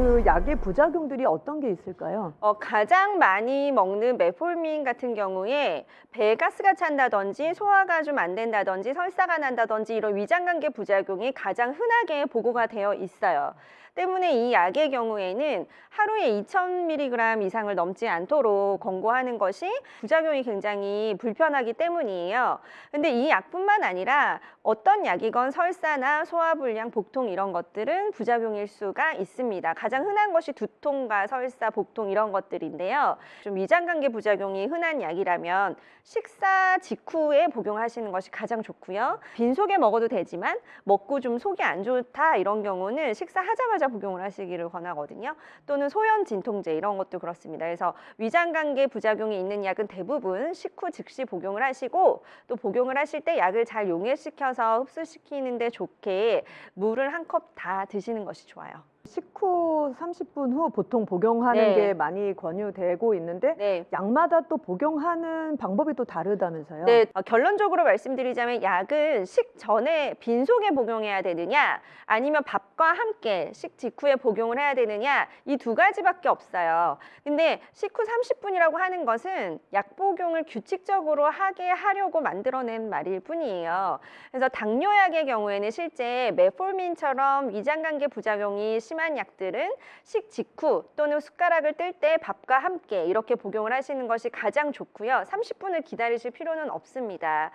그 약의 부작용들이 어떤 게 있을까요? 어, 가장 많이 먹는 메폴민 같은 경우에 배가스가 찬다든지 소화가 좀 안 된다든지 설사가 난다든지 이런 위장관계 부작용이 가장 흔하게 보고가 되어 있어요. 때문에 이 약의 경우에는 하루에 2,000mg 이상을 넘지 않도록 권고하는 것이 부작용이 굉장히 불편하기 때문이에요. 근데 이 약뿐만 아니라 어떤 약이건 설사나 소화불량, 복통 이런 것들은 부작용일 수가 있습니다. 가장 흔한 것이 두통과 설사, 복통 이런 것들인데요. 좀 위장관계 부작용이 흔한 약이라면 식사 직후에 복용하시는 것이 가장 좋고요. 빈속에 먹어도 되지만 먹고 좀 속이 안 좋다 이런 경우는 식사하자마자 복용을 하시기를 권하거든요. 또는 소염 진통제 이런 것도 그렇습니다. 그래서 위장관계 부작용이 있는 약은 대부분 식후 즉시 복용을 하시고 또 복용을 하실 때 약을 잘 용해시켜서 흡수시키는데 좋게 물을 한 컵 다 드시는 것이 좋아요. 식후 30분 후 보통 복용하는 네. 게 많이 권유되고 있는데 네. 약마다 또 복용하는 방법이 또 다르다면서요? 네, 어, 결론적으로 말씀드리자면 약은 식 전에 빈속에 복용해야 되느냐 아니면 밥과 함께 식 직후에 복용을 해야 되느냐 이 두 가지밖에 없어요. 근데 식후 30분이라고 하는 것은 약 복용을 규칙적으로 하게 하려고 만들어낸 말일 뿐이에요. 그래서 당뇨약의 경우에는 실제 메폴민처럼 위장관계 부작용이 심한 약들은 식 직후 또는 숟가락을 뜰 때 밥과 함께 이렇게 복용을 하시는 것이 가장 좋고요. 30분을 기다리실 필요는 없습니다.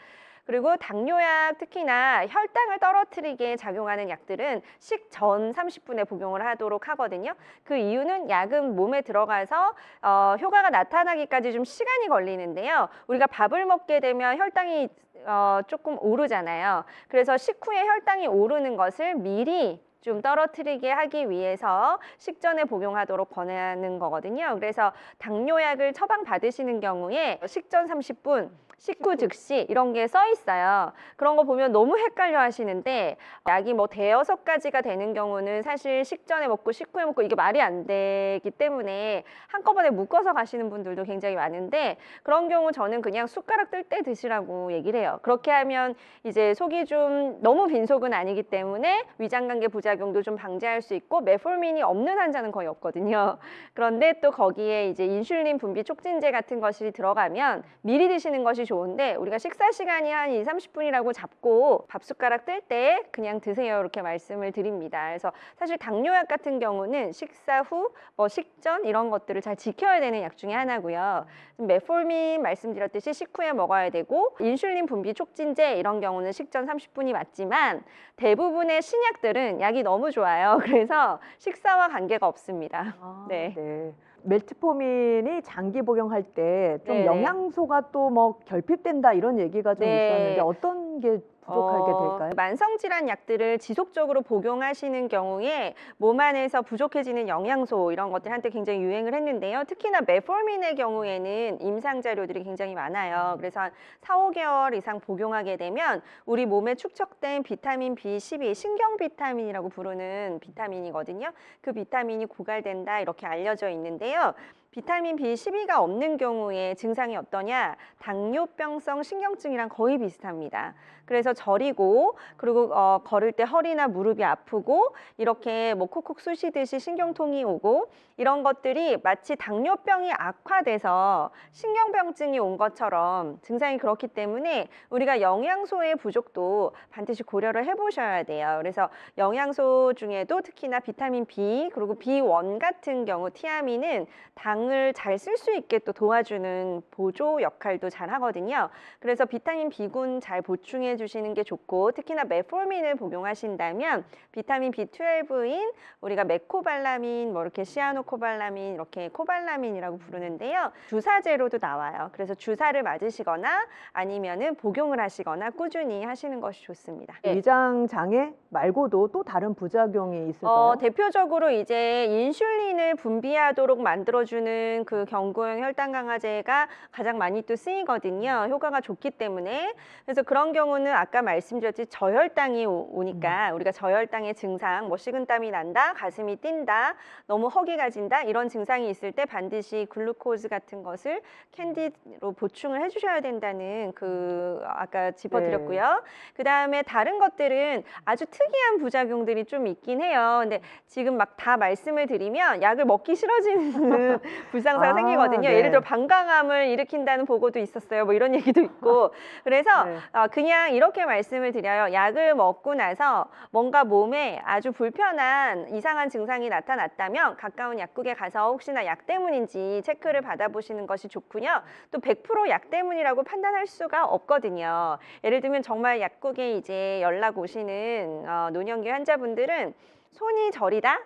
그리고 당뇨약 특히나 혈당을 떨어뜨리게 작용하는 약들은 식전 30분에 복용을 하도록 하거든요. 그 이유는 약은 몸에 들어가서 어, 효과가 나타나기까지 좀 시간이 걸리는데요. 우리가 밥을 먹게 되면 혈당이 어, 조금 오르잖아요. 그래서 식후에 혈당이 오르는 것을 미리 좀 떨어뜨리게 하기 위해서 식전에 복용하도록 권하는 거거든요. 그래서 당뇨약을 처방 받으시는 경우에 식전 30분, 식후 즉시 이런 게 써 있어요. 그런 거 보면 너무 헷갈려 하시는데 약이 뭐 대여섯 가지가 되는 경우는 사실 식전에 먹고 식후에 먹고 이게 말이 안 되기 때문에 한꺼번에 묶어서 가시는 분들도 굉장히 많은데 그런 경우 저는 그냥 숟가락 뜰 때 드시라고 얘기를 해요. 그렇게 하면 이제 속이 좀 너무 빈 속은 아니기 때문에 위장관계 부작용도 좀 방지할 수 있고 메폴민이 없는 환자는 거의 없거든요. 그런데 또 거기에 이제 인슐린 분비 촉진제 같은 것이 들어가면 미리 드시는 것이 좋은데 우리가 식사 시간이 한 2, 30분이라고 잡고 밥 숟가락 뜰 때 그냥 드세요 이렇게 말씀을 드립니다. 그래서 사실 당뇨약 같은 경우는 식사 후, 뭐 식전 이런 것들을 잘 지켜야 되는 약 중에 하나고요. 메폴민 말씀드렸듯이 식후에 먹어야 되고 인슐린 분비 촉진제 이런 경우는 식전 30분이 맞지만 대부분의 신약들은 약이 너무 좋아요. 그래서 식사와 관계가 없습니다. 아, 네. 네. 멜트포민이 장기 복용할 때좀 네네. 영양소가 또 뭐 결핍된다 이런 얘기가 좀 네. 있었는데 어떤 게 부족하게 어, 될까요? 만성 질환 약들을 지속적으로 복용하시는 경우에 몸 안에서 부족해지는 영양소 이런 것들한테 굉장히 유행을 했는데요. 특히나 메폴민의 경우에는 임상 자료들이 굉장히 많아요. 그래서 한 4, 5개월 이상 복용하게 되면 우리 몸에 축적된 비타민 B12, 신경 비타민이라고 부르는 비타민이거든요. 그 비타민이 고갈된다 이렇게 알려져 있는데요. 비타민 B12가 없는 경우에 증상이 어떠냐? 당뇨병성 신경증이랑 거의 비슷합니다. 그래서 저리고 그리고 어, 걸을 때 허리나 무릎이 아프고 이렇게 뭐 콕콕 쑤시듯이 신경통이 오고 이런 것들이 마치 당뇨병이 악화돼서 신경병증이 온 것처럼 증상이 그렇기 때문에 우리가 영양소의 부족도 반드시 고려를 해보셔야 돼요. 그래서 영양소 중에도 특히나 비타민 B 그리고 B1 같은 경우 티아민은 당을 잘 쓸 수 있게 또 도와주는 보조 역할도 잘 하거든요. 그래서 비타민 B군 잘 보충해 주시는 게 좋고 특히나 메폴민을 복용하신다면 비타민 B12인 우리가 메코발라민 뭐 이렇게 시아노코발라민 이렇게 코발라민이라고 부르는데요. 주사제로도 나와요. 그래서 주사를 맞으시거나 아니면은 복용을 하시거나 꾸준히 하시는 것이 좋습니다. 네. 위장 장애 말고도 또 다른 부작용이 있을까요? 어, 대표적으로 이제 인슐린을 분비하도록 만들어주는 있는 그 경구용 혈당 강화제가 가장 많이 또 쓰이거든요. 효과가 좋기 때문에. 그래서 그런 경우는 아까 말씀드렸듯이 저혈당이 오, 니까 우리가 저혈당의 증상, 뭐 식은땀이 난다, 가슴이 뛴다, 너무 허기가 진다 이런 증상이 있을 때 반드시 글루코즈 같은 것을 캔디로 보충을 해주셔야 된다는 그 아까 짚어드렸고요. 그 다음에 다른 것들은 아주 특이한 부작용들이 좀 있긴 해요. 근데 지금 막 다 말씀을 드리면 약을 먹기 싫어지는 불상사가 아, 생기거든요. 네. 예를 들어 방광암을 일으킨다는 보고도 있었어요. 뭐 이런 얘기도 있고. 그래서 네. 어, 그냥 이렇게 말씀을 드려요. 약을 먹고 나서 뭔가 몸에 아주 불편한 이상한 증상이 나타났다면 가까운 약국에 가서 혹시나 약 때문인지 체크를 받아보시는 것이 좋고요. 또 100%약 때문이라고 판단할 수가 없거든요. 예를 들면 정말 약국에 이제 연락 오시는 어, 노년기 환자분들은 손이 저리다?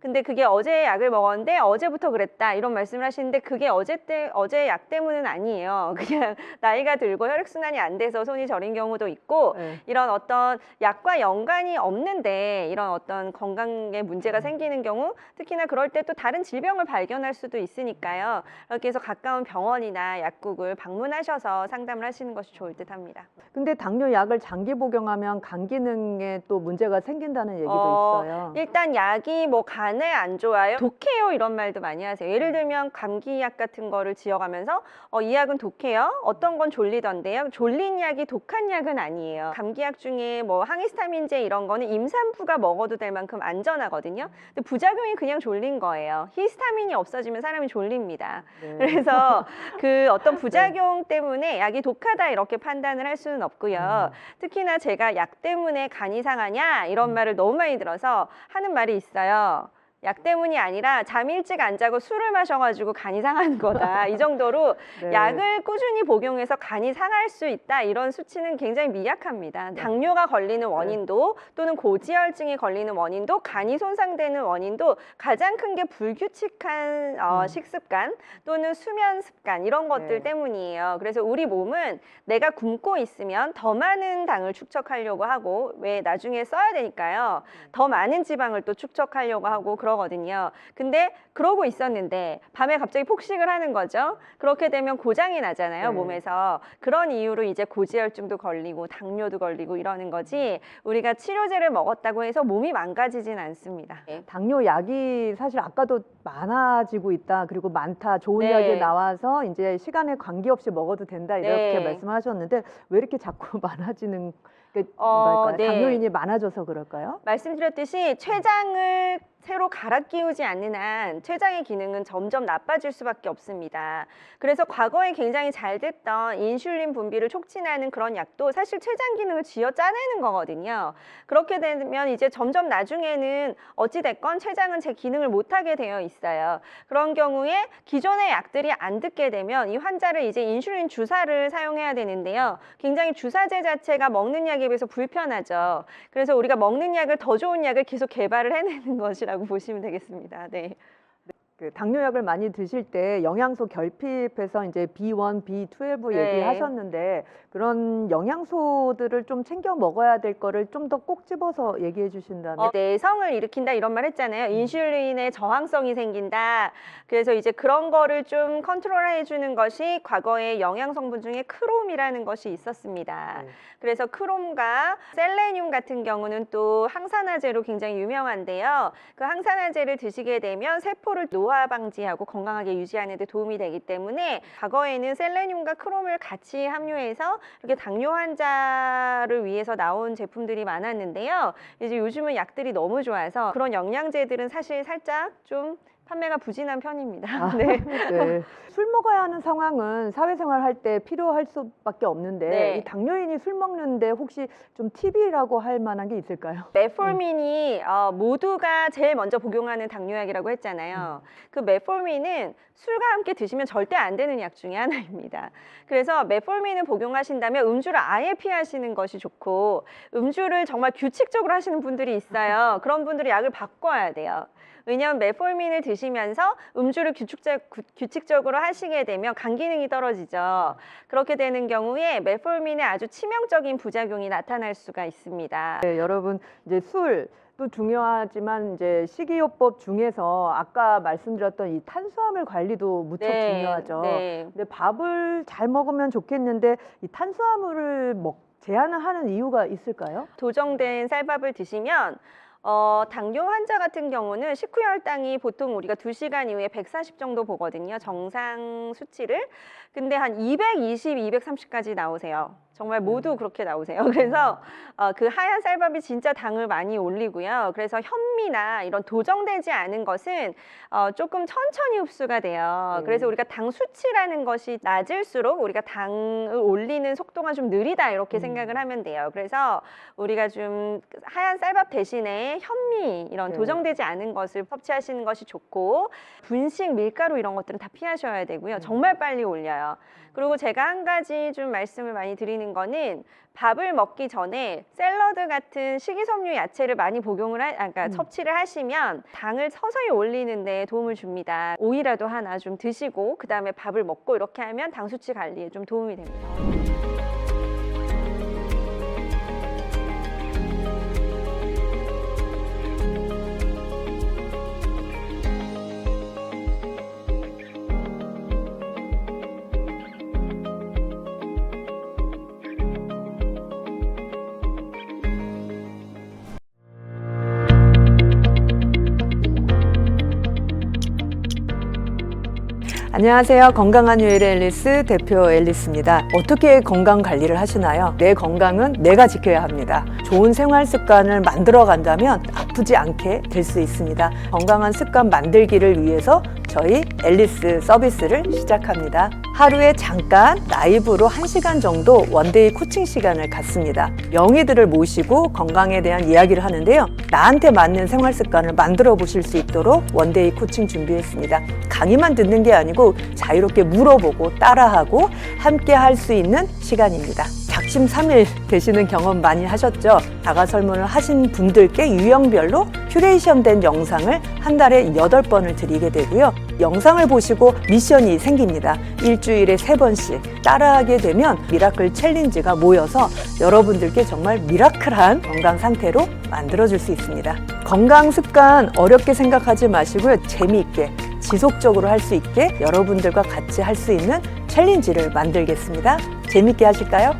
근데 그게 어제 약을 먹었는데 어제부터 그랬다 이런 말씀을 하시는데 그게 어제 때 어제 약 때문은 아니에요. 그냥 나이가 들고 혈액 순환이 안 돼서 손이 저린 경우도 있고 네. 이런 어떤 약과 연관이 없는데 이런 어떤 건강에 문제가 생기는 경우 특히나 그럴 때 또 다른 질병을 발견할 수도 있으니까요. 이렇게 해서 가까운 병원이나 약국을 방문하셔서 상담을 하시는 것이 좋을 듯합니다. 근데 당뇨 약을 장기 복용하면 간 기능에 또 문제가 생긴다는 얘기도 어, 있어요. 일단 약이 뭐간 에 안 좋아요, 독해요 이런 말도 많이 하세요. 예를 들면 감기약 같은 거를 지어가면서 어, 이 약은 독해요. 어떤 건 졸리던데요. 졸린 약이 독한 약은 아니에요. 감기약 중에 뭐 항히스타민제 이런 거는 임산부가 먹어도 될 만큼 안전하거든요. 근데 부작용이 그냥 졸린 거예요. 히스타민이 없어지면 사람이 졸립니다. 네. 그래서 그 어떤 부작용 때문에 약이 독하다 이렇게 판단을 할 수는 없고요. 특히나 제가 약 때문에 간이 상하냐 이런 말을 너무 많이 들어서 하는 말이 있어요. 약 때문이 아니라 잠 일찍 안 자고 술을 마셔가지고 간이 상하는 거다. 이 정도로 네. 약을 꾸준히 복용해서 간이 상할 수 있다. 이런 수치는 굉장히 미약합니다. 당뇨가 걸리는 원인도 또는 고지혈증이 걸리는 원인도 간이 손상되는 원인도 가장 큰 게 불규칙한 어, 음. 식습관 또는 수면 습관 이런 것들 네. 때문이에요. 그래서 우리 몸은 내가 굶고 있으면 더 많은 당을 축적하려고 하고 왜 나중에 써야 되니까요. 더 많은 지방을 또 축적하려고 하고 그 러거든요. 근데 그러고 있었는데 밤에 갑자기 폭식을 하는 거죠. 그렇게 되면 고장이 나잖아요, 네. 몸에서. 그런 이유로 이제 고지혈증도 걸리고 당뇨도 걸리고 이러는 거지. 우리가 치료제를 먹었다고 해서 몸이 망가지진 않습니다. 네. 당뇨 약이 사실 아까도 많아지고 있다 그리고 많다 좋은 네. 약이 나와서 이제 시간에 관계없이 먹어도 된다 이렇게 네. 말씀하셨는데 왜 이렇게 자꾸 많아지는 게 어? 네. 당뇨인이 많아져서 그럴까요? 말씀드렸듯이 췌장을 새로 갈아 끼우지 않는 한 췌장의 기능은 점점 나빠질 수밖에 없습니다. 그래서 과거에 굉장히 잘 됐던 인슐린 분비를 촉진하는 그런 약도 사실 췌장 기능을 쥐어 짜내는 거거든요. 그렇게 되면 이제 점점 나중에는 어찌 됐건 췌장은 제 기능을 못하게 되어 있어요. 그런 경우에 기존의 약들이 안 듣게 되면 이 환자를 이제 인슐린 주사를 사용해야 되는데요. 굉장히 주사제 자체가 먹는 약에 비해서 불편하죠. 그래서 우리가 먹는 약을 더 좋은 약을 계속 개발을 해내는 것이라 고 보시면 되겠습니다. 네. 그 당뇨약을 많이 드실 때 영양소 결핍해서 이제 B1, B12 네. 얘기하셨는데 그런 영양소들을 좀 챙겨 먹어야 될 거를 좀 더 꼭 집어서 얘기해 주신다면 어, 내성을 일으킨다 이런 말 했잖아요. 인슐린의 저항성이 생긴다. 그래서 이제 그런 거를 좀 컨트롤해 주는 것이 과거에 영양 성분 중에 크롬이라는 것이 있었습니다. 네. 그래서 크롬과 셀레늄 같은 경우는 또 항산화제로 굉장히 유명한데요. 그 항산화제를 드시게 되면 세포를 노화 방지하고 건강하게 유지하는 데 도움이 되기 때문에 과거에는 셀레늄과 크롬을 같이 함유해서 이렇게 당뇨 환자를 위해서 나온 제품들이 많았는데요. 이제 요즘은 약들이 너무 좋아서 그런 영양제들은 사실 살짝 좀 판매가 부진한 편입니다. 아, 네. 네. 술 먹어야 하는 상황은 사회생활 할 때 필요할 수밖에 없는데 네. 이 당뇨인이 술 먹는데 혹시 좀 팁이라고 할 만한 게 있을까요? 메폴민이 어, 모두가 제일 먼저 복용하는 당뇨약이라고 했잖아요. 그 메폴민은 술과 함께 드시면 절대 안 되는 약 중에 하나입니다. 그래서 메폴민을 복용하신다면 음주를 아예 피하시는 것이 좋고 음주를 정말 규칙적으로 하시는 분들이 있어요. 그런 분들이 약을 바꿔야 돼요. 왜냐하면 메폴민을 드시면서 음주를 규칙적, 구- 규칙적 으로 하시게 되면 간 기능이 떨어지죠. 그렇게 되는 경우에 메폴민의 아주 치명적인 부작용이 나타날 수가 있습니다. 네, 여러분 이제 술 밥도 중요하지만 이제 식이요법 중에서 아까 말씀드렸던 이 탄수화물 관리도 무척 중요하죠. 네. 근데 밥을 잘 먹으면 좋겠는데 이 탄수화물을 먹 제한을 하는 이유가 있을까요? 도정된 쌀밥을 드시면 어, 당뇨 환자 같은 경우는 식후 혈당이 보통 우리가 2시간 이후에 140 정도 보거든요. 정상 수치를. 근데 한 220, 230까지 나오세요. 정말 모두 그렇게 나오세요. 그래서 어, 그 하얀 쌀밥이 진짜 당을 많이 올리고요. 그래서 현미나 이런 도정되지 않은 것은 어, 조금 천천히 흡수가 돼요. 네. 그래서 우리가 당 수치라는 것이 낮을수록 우리가 당을 올리는 속도가 좀 느리다 이렇게 음. 생각을 하면 돼요. 그래서 우리가 좀 하얀 쌀밥 대신에 현미 이런 네. 도정되지 않은 것을 섭취하시는 것이 좋고 분식 밀가루 이런 것들은 다 피하셔야 되고요. 음. 정말 빨리 올려요. 그리고 제가 한 가지 좀 말씀을 많이 드리는 거는 밥을 먹기 전에 샐러드 같은 식이섬유 야채를 많이 복용을 하, 아, 그러니까 음. 섭취를 하시면 당을 서서히 올리는데 도움을 줍니다. 오이라도 하나 좀 드시고 그 다음에 밥을 먹고 이렇게 하면 당 수치 관리에 좀 도움이 됩니다. 안녕하세요. 건강한 요일의 앨리스 대표 앨리스입니다. 어떻게 건강 관리를 하시나요? 내 건강은 내가 지켜야 합니다. 좋은 생활 습관을 만들어 간다면 아프지 않게 될 수 있습니다. 건강한 습관 만들기를 위해서 저희 앨리스 서비스를 시작합니다. 하루에 잠깐 라이브로 1시간 정도 원데이 코칭 시간을 갖습니다. 명의들을 모시고 건강에 대한 이야기를 하는데요. 나한테 맞는 생활 습관을 만들어 보실 수 있도록 원데이 코칭 준비했습니다. 강의만 듣는 게 아니고 자유롭게 물어보고 따라하고 함께 할 수 있는 시간입니다. 작심 삼일 되시는 경험 많이 하셨죠? 자가 설문을 하신 분들께 유형별로 큐레이션 된 영상을 한 달에 여덟 번을 드리게 되고요. 영상을 보시고 미션이 생깁니다. 일주일에 세번씩 따라하게 되면 미라클 챌린지가 모여서 여러분들께 정말 미라클한 건강 상태로 만들어줄 수 있습니다. 건강 습관 어렵게 생각하지 마시고요. 재미있게 지속적으로 할 수 있게 여러분들과 같이 할 수 있는 챌린지를 만들겠습니다. 재밌게 하실까요?